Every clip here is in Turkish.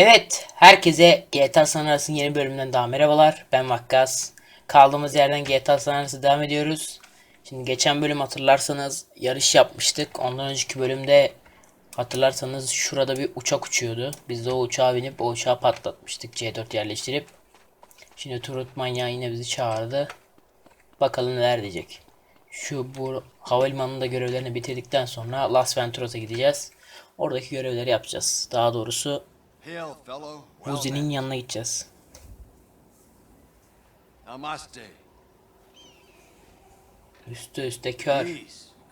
Evet, herkese GTA San Andreas'ın yeni bölümünden daha merhabalar. Ben Vakkas. Kaldığımız yerden GTA San Andreas'a devam ediyoruz. Şimdi geçen bölüm hatırlarsanız yarış yapmıştık. Ondan önceki bölümde hatırlarsanız şurada bir uçak uçuyordu. Biz de o uçağa binip o uçağı patlatmıştık C4 yerleştirip. Şimdi Turut manyağı yine bizi çağırdı. Bakalım neler diyecek. Şu bu havalimanında görevlerini bitirdikten sonra Las Venturas'a gideceğiz. Oradaki görevleri yapacağız. Daha doğrusu Uzi'nin yanına gideceğiz. Namaste. Üste üste kör.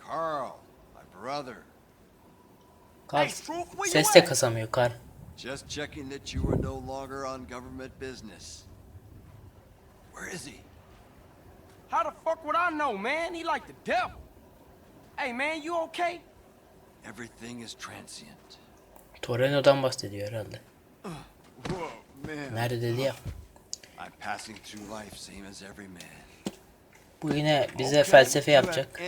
Carl, my brother. Kar ses de kasamıyor kar. Just checking that you are no longer on government business. Where is he? How the fuck would I know, man? He like the devil. Hey, man, you okay? Everything is transient. Torino'dan bahsediyor herhalde. Nerede dedi ya. Bu yine bize felsefe yapacak.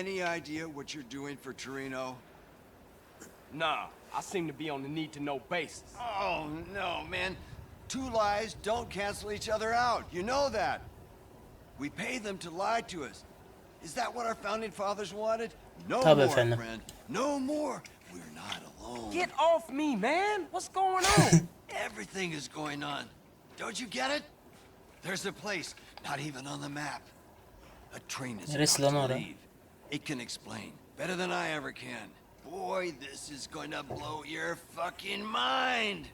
Nah, I seem to be on the need to know basis. Oh no, man. Two lies don't cancel each other out. You know that. We pay them to lie to us. Is that what our founding fathers wanted? No Tabii more, efendim. friend. No more. We're not alone. Get off me, man. What's going on? Everything is going on. Don't you get it? There's a place not even on the map. A train is Neresi about lan to leave. It can explain better than I ever can. Boy, this is going to blow your fucking mind.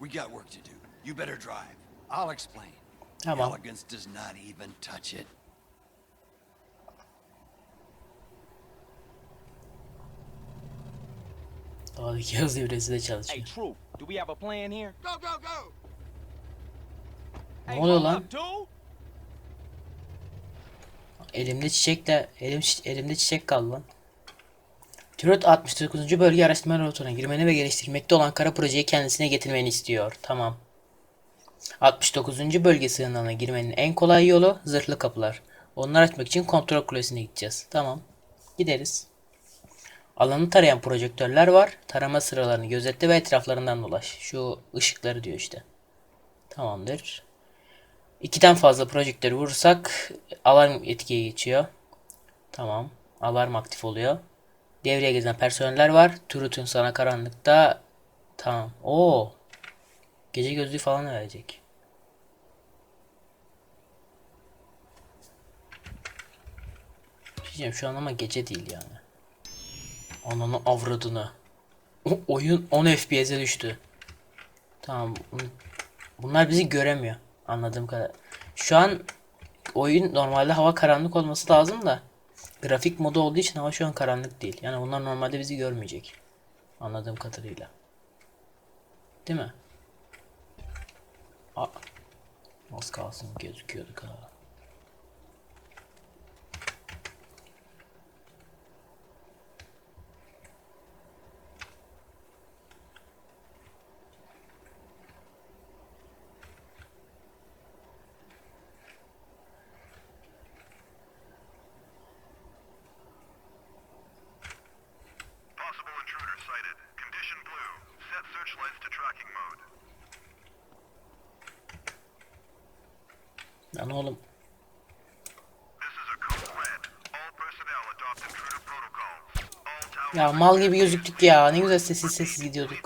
We got work to do. You better drive. I'll explain. Tamam. Elegance does not even touch it. Plan here? Go, go, go! Ne Hey, oluyor lan? Elimde çiçek de elim elimde çiçek kaldı lan. Türot 69. bölge araştırma rotuna girmeni ve geliştirmekte olan kara projeyi kendisine getirmeni istiyor. Tamam. 69. bölge sığınağına girmenin en kolay yolu zırhlı kapılar. Onları açmak için kontrol kulesine gideceğiz. Tamam. Gideriz. Alanı tarayan projektörler var. Tarama sıralarını gözetle ve etraflarından dolaş. Şu ışıkları diyor işte. Tamamdır. İkiden fazla projektörü vurursak alarm etkiye geçiyor. Tamam. Alarm aktif oluyor. Devreye gezen personeller var. Turut'un sana karanlıkta. Tamam. Oo. Gece gözlüğü falan verecek. Şey Diyeceğim şu an ama gece değil yani. Ananı avradını. O- oyun 10 FPS'e düştü. Tamam. bun- Bunlar bizi göremiyor. Anladığım kadar. Şu an oyun normalde hava karanlık olması lazım da grafik modu olduğu için hava şu an karanlık değil. Yani bunlar normalde bizi görmeyecek. Anladığım kadarıyla. Değil mi? Aa, az kalsın gözüküyorduk ha. All towers Ya mal gibi gözüktük ya. Ne güzel sessiz sessiz gidiyorduk.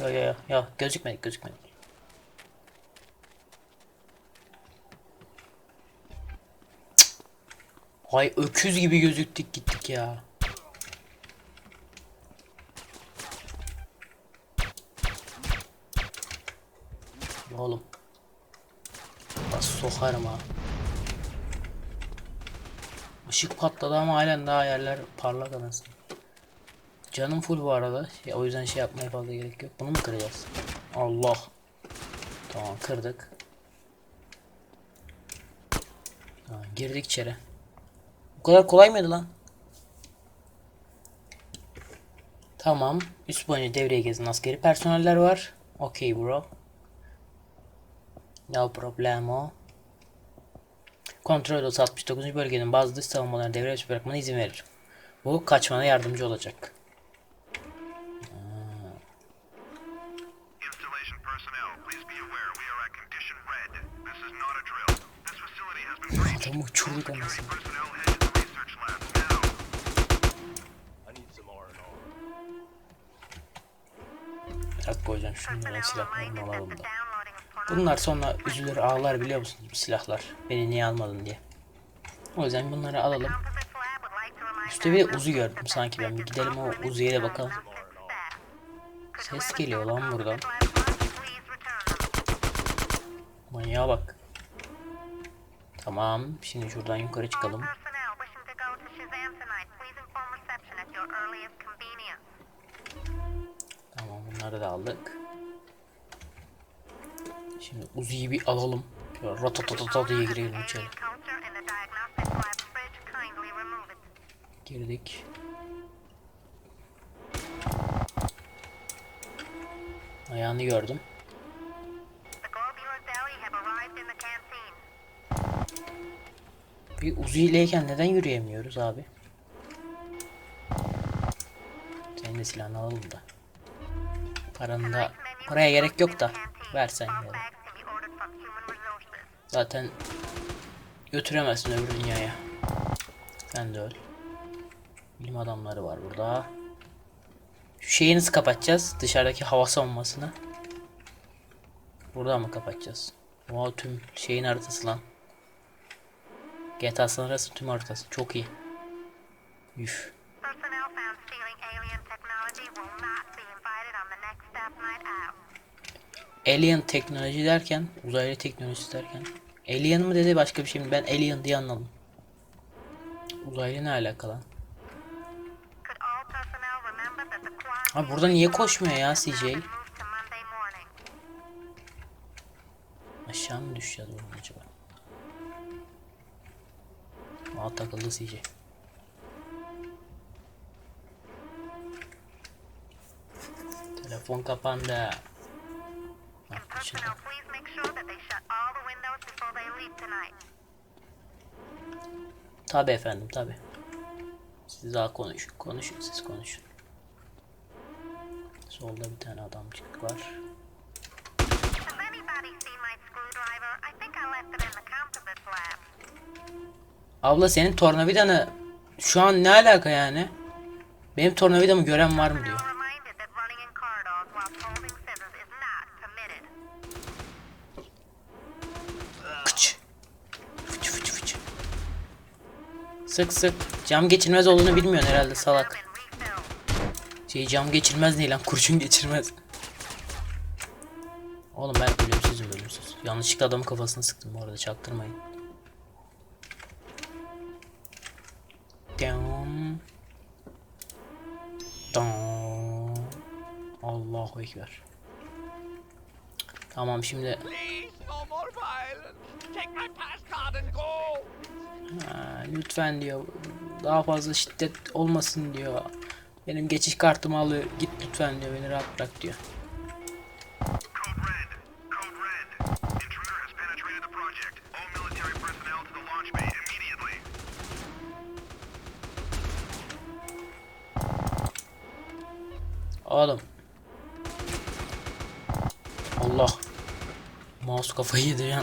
Yo yo yo. Yo gözükmedik gözükmedik. Ay öküz gibi gözüktük gittik ya. Oğlum. Nasıl sokarım ha. Işık patladı ama halen daha yerler parlak anasını. Canım full bu arada. Ya, o yüzden şey yapmaya fazla gerek yok. Bunu mu kıracağız? Allah. Tamam kırdık. Tamam, girdik içeri. Bu kadar kolay mıydı lan? Tamam. Üst boyunca devreye gezen askeri personeller var. Okey bro. No problemo. Kontrol odası 69. bölgenin bazı dış savunmalarını devre dışı bırakmana izin verir. Bu kaçmana yardımcı olacak. Installation personnel, please be aware we are at condition red. This is not a drill. This facility has been breached. Adamı uçurduk anasını. Bırak koyacağım şunları silahlarını alalım da. Bunlar sonra üzülür ağlar biliyor musun bu silahlar. Beni niye almadın diye. O yüzden bunları alalım. Üstte bir de Uzi gördüm sanki ben. Bir gidelim o Uzi'ye de bakalım. Ses geliyor lan buradan. Manyağa bak. Tamam. Şimdi şuradan yukarı çıkalım. Tamam bunları da aldık. Şimdi Uzi'yi bir alalım. Şöyle ratatatata diye girelim içeri. Girdik. Ayağını gördüm. Bir Uzi ileyken neden yürüyemiyoruz abi? Senin de silahını alalım da. Paranı da paraya gerek yok da versen ya. Zaten götüremezsin öbür dünyaya. Sen de öl. Bilim adamları var burada. Şu şeyi nasıl kapatacağız? Dışarıdaki hava savunmasını. Burada mı kapatacağız? Oha tüm şeyin haritası lan. GTA San tüm haritası. Çok iyi. Üf. Personnel found stealing alien technology will not be invited on the next staff night out. Alien teknoloji derken, uzaylı teknolojisi derken. Alien mı dedi başka bir şey mi? Ben alien diye anladım. Uzaylı ne alakalı? Abi burada niye koşmuyor ya CJ? Aşağı mı düşeceğiz buradan acaba? Aa takıldı CJ. Telefon kapandı. Bak şimdi. Personnel, please make sure that they shut all the windows before they leave tonight. Tabi efendim tabi. Siz daha konuşun. Konuşun siz konuşun. Solda bir tane adamcık var. Abla senin tornavidanı şu an ne alaka yani? Benim tornavidamı gören var mı diyor. Sık sık. Cam geçirmez olduğunu bilmiyorsun herhalde salak. Şey cam geçirmez ne lan kurşun geçirmez. Oğlum ben ölümsüzüm ölümsüz. Yanlışlıkla adamın kafasını sıktım bu arada çaktırmayın. Dam. Dam. Allahu Ekber. Tamam şimdi Please, no Ha, lütfen diyor daha fazla şiddet olmasın diyor. Benim geçiş kartımı al git lütfen diyor beni rahat bırak diyor. Oğlum. Allah. Mouse kafayı yedi ya.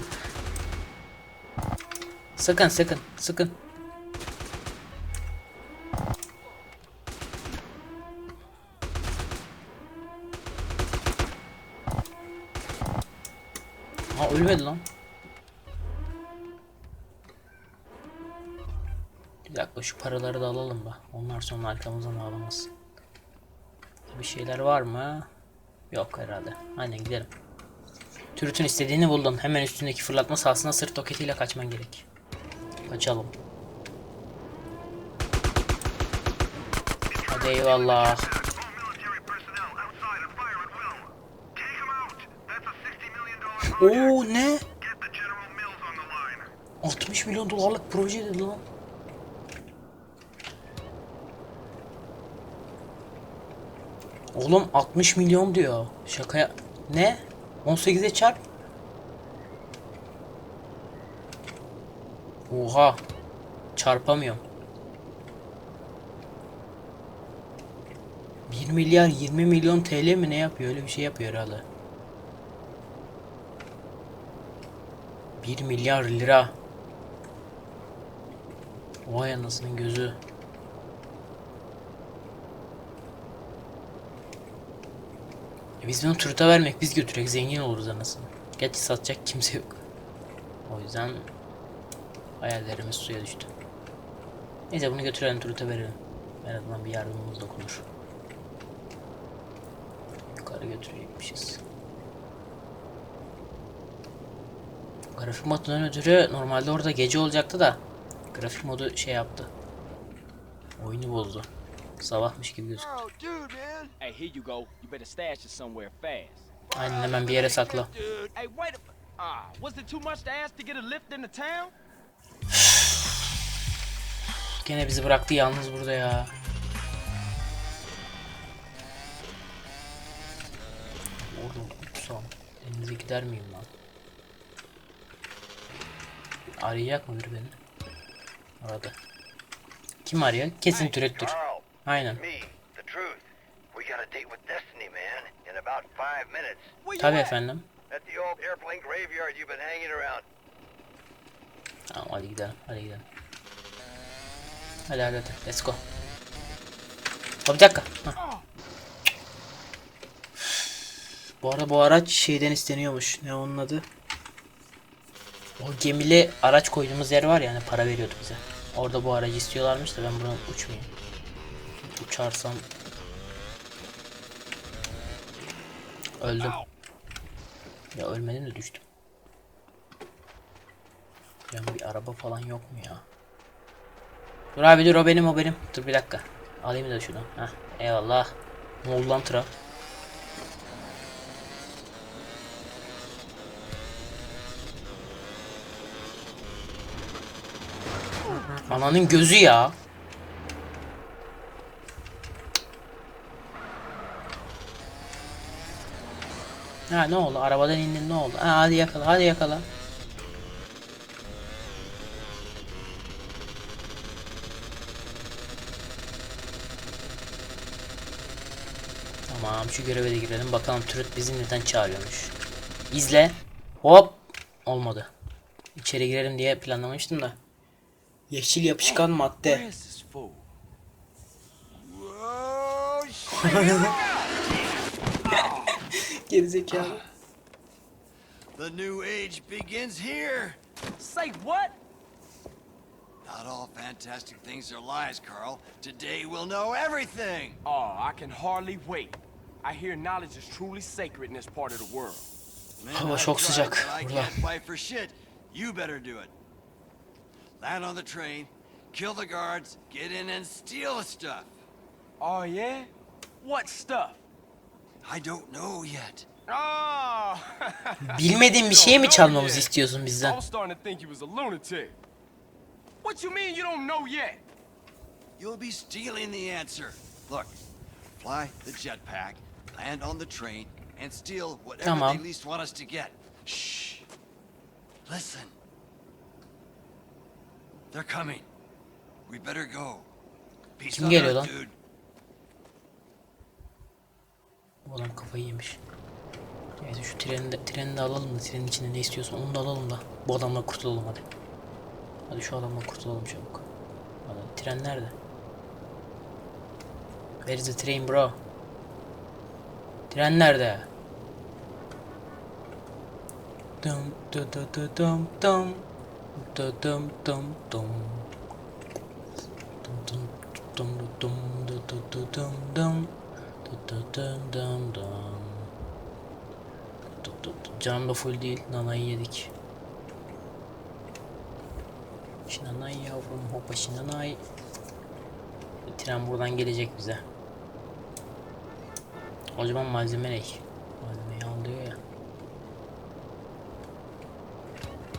Sakın sakın sakın. Ha ölmedi lan. Bir dakika şu paraları da alalım da. Onlar sonra arkamızdan ağlamasın. Bir şeyler var mı? Yok herhalde. Aynen gidelim. Türüt'ün istediğini buldun. Hemen üstündeki fırlatma sahasına sırt roketiyle kaçman gerek. Kaçalım. Hadi eyvallah. All military personnel outside and fire at will. Take them out. That's a $60 million project. Oo ne? Get the General Mills on the line. 60 milyon dolarlık proje dedi lan. Oğlum 60 milyon diyor. Şakaya... Ne? 18'e çarp. Oha. Çarpamıyorum. 1 milyar 20 milyon TL mi ne yapıyor? Öyle bir şey yapıyor herhalde. 1 milyar lira. Vay anasının gözü. E biz bunu turta vermek biz götürek zengin oluruz anasını. Gerçi satacak kimse yok. O yüzden hayallerimiz suya düştü. Neyse bunu götürelim turta verelim. En azından bir yardımımız dokunur. Yukarı götürecekmişiz. Grafik modundan ötürü normalde orada gece olacaktı da grafik modu şey yaptı. Oyunu bozdu. Sabahmış gibi gözüküyor. Oh, dude, man. Hey, here you go. You better stash it somewhere fast. Aynen hemen bir yere sakla. Gene bizi bıraktı yalnız burada ya. Oğlum kutsam. Elinize gider miyim lan? Arayacak mıdır beni? Aradı. Kim arıyor? Kesin türettür. Aynen. Tabii efendim. Tamam hadi gidelim. Hadi gidelim. Hadi hadi hadi. Let's go. Hop, bir dakika. Hah. Bu arada bu araç şeyden isteniyormuş. Ne onun adı? O gemili araç koyduğumuz yer var ya hani para veriyordu bize. Orada bu aracı istiyorlarmış da ben buradan uçmayayım. Uçarsam öldüm. Ya ölmedim de düştüm. Ya bir araba falan yok mu ya? Dur abi dur o benim o benim. Dur bir dakika. Alayım da şunu. Heh eyvallah. Ne oldu tıra? Ananın gözü ya. Ha ne oldu? Arabadan indin ne oldu? Ha, hadi yakala hadi yakala. Tamam şu göreve de girelim. Bakalım Turret bizi neden çağırıyormuş. İzle. Hop. Olmadı. İçeri girelim diye planlamıştım da. Yeşil yapışkan madde. Gerizekalı. the new age begins here. Say what? Not all fantastic things are lies, Carl. Today we'll know everything. Oh, I can hardly wait. I hear knowledge is truly sacred in this part of the world. Hava çok sıcak burada. can't fight for shit. You better do it. Land on the train, kill the guards, get in and steal the stuff. Oh, yeah? What stuff? I don't know yet. Oh! Bilmediğin bir şey mi çalmamızı istiyorsun bizden? was starting to think you was a lunatic. What you mean you don't know yet? You'll be stealing the answer. Look, fly the jetpack, land on the train, and steal whatever Tamam. they least want us to get. Shh. Listen. They're coming. We better go. Peace Kim geliyor lan? adam kafayı yemiş. Neyse şu treni de, treni de alalım da trenin içinde ne istiyorsan onu da alalım da bu adamla kurtulalım hadi. Hadi şu adamla kurtulalım çabuk. Hadi tren nerede? Where is the train bro? Tren nerede? Dum dum dum dum dum dum dum dum dum dum dum dum dum dum dum dum dum dum dum Dum dum dum dum. Dum dum. Canım da full değil. Nanayı yedik. Şinanay yavrum hoppa şinanay. Tren buradan gelecek bize. O zaman malzeme ne? Malzemeyi al diyor ya.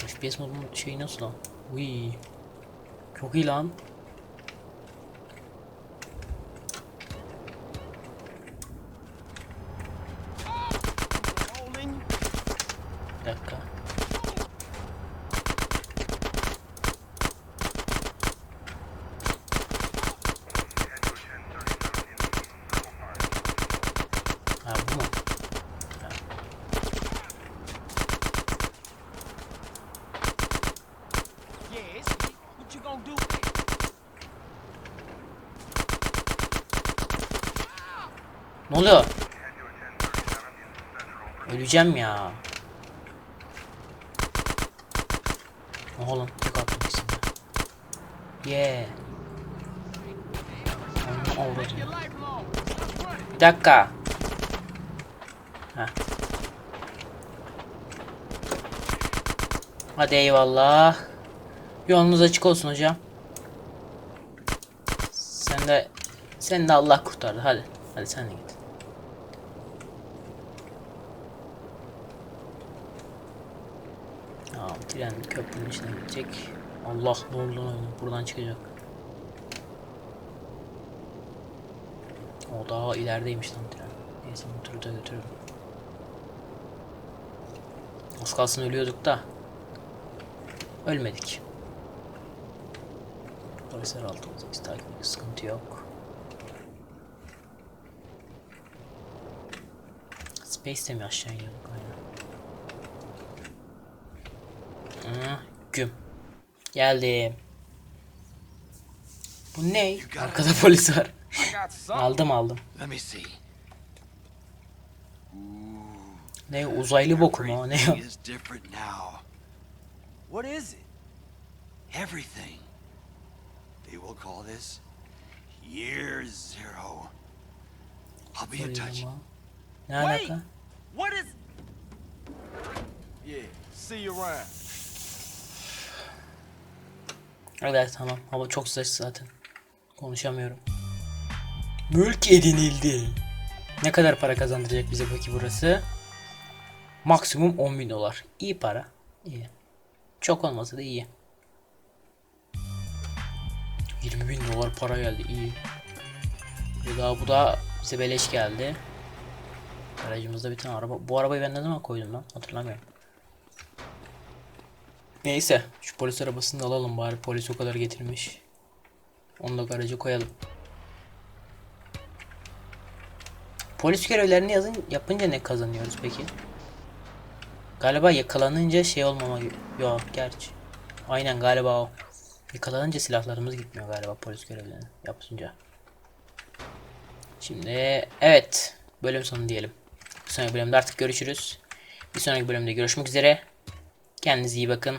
FPS modunun şeyi nasıl lan? Uy. Çok iyi lan. Rolling. Bir dakika. Ne oluyor? Öleceğim ya. Oha lan tek attım ikisini. Yeah. Onu avradım. Bir dakika. Heh. Hadi eyvallah. Yolunuz açık olsun hocam. Sen de sen de Allah kurtardı. Hadi. Hadi sen de git. Tamam tren köprünün içine gidecek. Allah öyle? Buradan çıkacak. O daha ilerideymiş lan tren. Neyse motoru da götürürüm. Az kalsın ölüyorduk da. Ölmedik. Polisler altımızda biz takip ediyoruz. Sıkıntı yok. Space de mi aşağı iniyorduk aynen. Güm. Geldim. Bu ne? Arkada polis var. Aldım aldım. Ne uzaylı boku mu? Ne now. What is it? Everything. They will call this Year Zero. I'll be in touch. Ne Wait. alaka? What is? Yeah. See you around. Evet tamam. Hava çok sıcak zaten. Konuşamıyorum. Mülk edinildi. Ne kadar para kazandıracak bize peki burası? Maksimum 10 bin dolar. İyi para. İyi. Çok olmasa da iyi. 20 bin dolar para geldi. iyi. Bir daha bu da bize beleş geldi. Aracımızda bir tane araba. Bu arabayı ben ne zaman koydum lan? Hatırlamıyorum. Neyse şu polis arabasını alalım bari polis o kadar getirmiş. Onu da garaja koyalım. Polis görevlerini yazın yapınca ne kazanıyoruz peki? Galiba yakalanınca şey olmama. Yok gerçi. Aynen galiba o. Yakalanınca silahlarımız gitmiyor galiba polis görevlerini yapınca. Şimdi evet bölüm sonu diyelim. Bir sonraki bölümde artık görüşürüz. Bir sonraki bölümde görüşmek üzere. Kendinize iyi bakın.